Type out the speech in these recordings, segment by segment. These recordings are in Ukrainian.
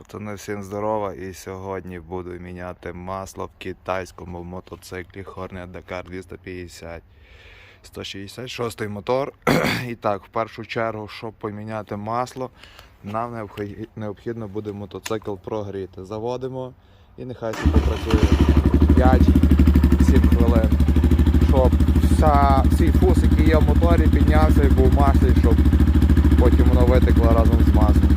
Пацани, всім здорова і сьогодні буду міняти масло в китайському мотоциклі Hornet Dakar 250. 166 мотор. І так, в першу чергу, щоб поміняти масло, нам необхідно буде мотоцикл прогріти. Заводимо і нехай собі працює 5-7 хвилин. Щоб вся, всі фус, який є в моторі, піднявся і був в маслі, щоб потім воно витекло разом з маслом.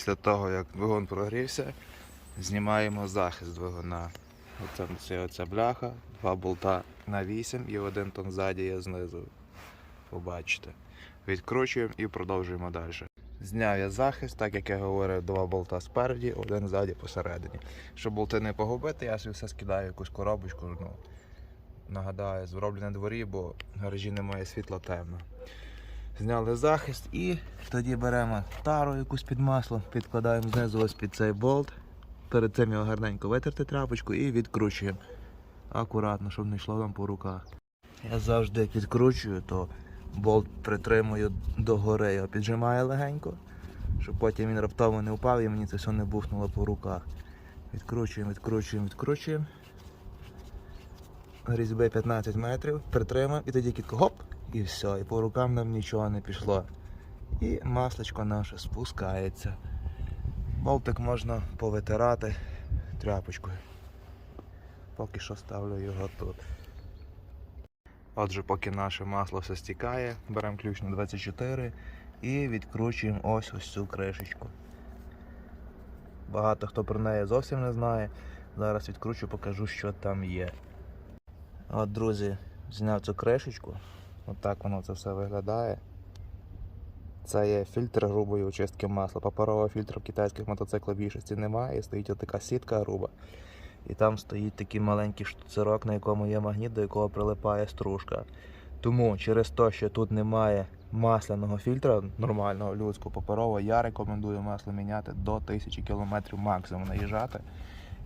Після того, як двигун прогрівся, знімаємо захист двигуна. Оце, це оця бляха, два болта на 8 і один тон ззаді є знизу. Побачите. Відкручуємо і продовжуємо далі. Зняв я захист, так як я говорив, два болта спереді, один ззаді посередині. Щоб болти не погубити, я все скидаю якусь коробочку. Ну, нагадаю, зроблю на дворі, бо гаражі немає світла темно. Зняли захист і тоді беремо тару якусь під масло, підкладаємо знизу ось під цей болт. Перед цим його гарненько витерти тряпочку і відкручуємо. Акуратно, щоб не йшло вам по руках. Я завжди як відкручую, то болт притримую догори, його піджимаю легенько, щоб потім він раптово не впав і мені це все не бухнуло по руках. Відкручуємо, відкручуємо, відкручуємо. Різьби 15 метрів, притримаємо і тоді кітко гоп, і все, і по рукам нам нічого не пішло. І маслечко наше спускається. Болтик можна повитирати тряпочкою. Поки що ставлю його тут. Отже, поки наше масло все стікає, беремо ключ на 24 і відкручуємо ось ось цю кришечку. Багато хто про неї зовсім не знає. Зараз відкручу, покажу, що там є. От, друзі, зняв цю кришечку. Отак воно це все виглядає. Це є фільтр грубої очистки масла. Паперового фільтру в китайських мотоциклах більшості немає. Стоїть така сітка груба. І там стоїть такий маленький штуцерок, на якому є магніт, до якого прилипає стружка. Тому через те, що тут немає масляного фільтра нормального людського паперового, я рекомендую масло міняти до 1000 км максимум наїжджати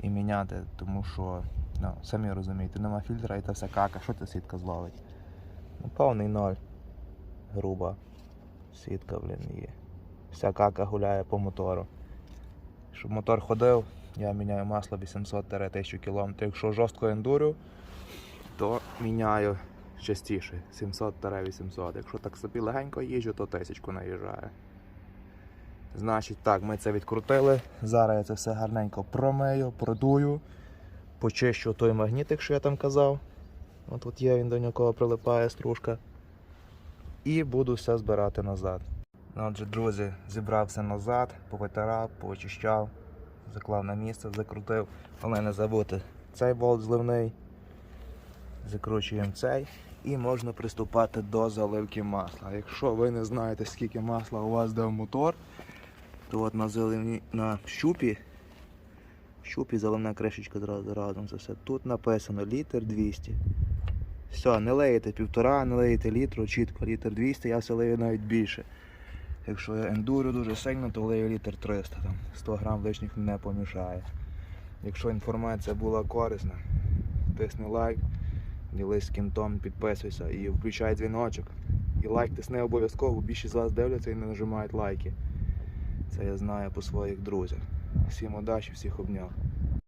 і міняти, тому що, ну, самі розумієте, нема фільтра і та вся кака, що ця сітка зловить? Повний ноль. Груба сітка, блін, є. Вся кака гуляє по мотору. Щоб мотор ходив, я міняю масло 800-1000 км. Якщо жорстко ендурю, то міняю частіше 700-800. Якщо так собі легенько їжджу, то тисячку наїжджаю. Значить, так, ми це відкрутили. Зараз я це все гарненько промию, продую, почищу той магнітик, що я там казав. От тут є він до нього прилипає стружка. І буду все збирати назад. Ну, Отже, друзі, зібрав все назад, повитирав, поочищав, заклав на місце, закрутив. Але не забути цей болт зливний. Закручуємо цей і можна приступати до заливки масла. Якщо ви не знаєте, скільки масла у вас йде в мотор, то от на заливні на щупі, щупі заливна кришечка разом це все. Тут написано літр 200. Все, не леєте півтора, не леєте літру, чітко літр 200, я все лею навіть більше. Якщо я ендурю дуже сильно, то лею літр 300, там 100 грам лишніх не помішає. Якщо інформація була корисна, тисни лайк, ділись з кінтом, підписуйся і включай дзвіночок. І лайк тисни обов'язково, бо більшість з вас дивляться і не нажимають лайки. Це я знаю по своїх друзях. Всім удачі, всіх обняв.